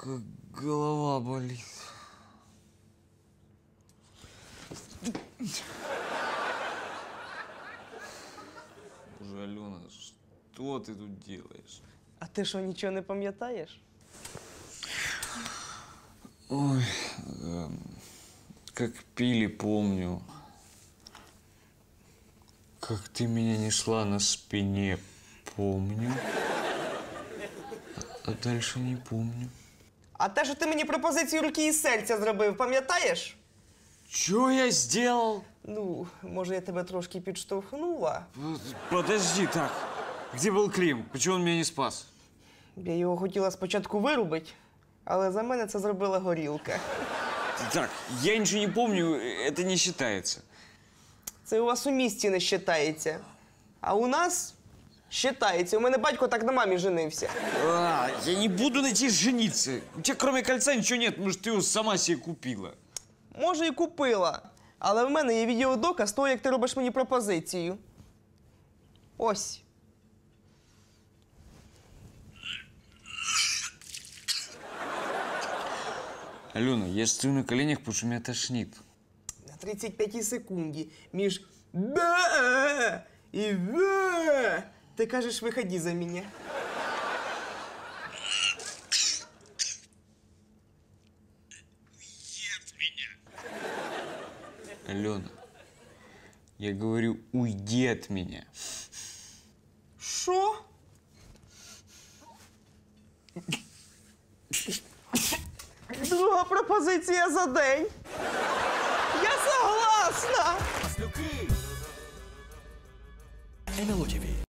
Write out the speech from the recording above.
Как голова болит. Боже, Алена, что ты тут делаешь? А ти що, нічого не пам'ятаєш? Ой, эм, как пили, помню. Как ты меня несла на спине, помню. А дальше не помню. А те, що ти мені пропозицію руки і серця зробив, пам'ятаєш? Что я сделал? Ну, може, я тебе трошки підштовхнула. Подожди, так. Где был Клим? Почему он меня не спас? Я його хотіла спочатку вирубити, але за мене це зробила горілка. Так, я ничего не помню, это не считается. Це у вас у місті не вважається. А у нас вважається. У мене батько так на мамі женився. А, я не буду на тебе жениться. У тебя кроме кольца ничего нет, может, ты его сама себе купила. Може, і купила. Але в мене є відеодоказ того, як ти робиш мені пропозицію. Ось. Алена, я стою на коленях, потому что меня тошнит. На 35 секунді між «да» і «да» ти кажеш, виходи за мене. Алена, я говорю, уйди от меня. Що? Друга пропозиція за день. Я согласна. НЛО ТВ.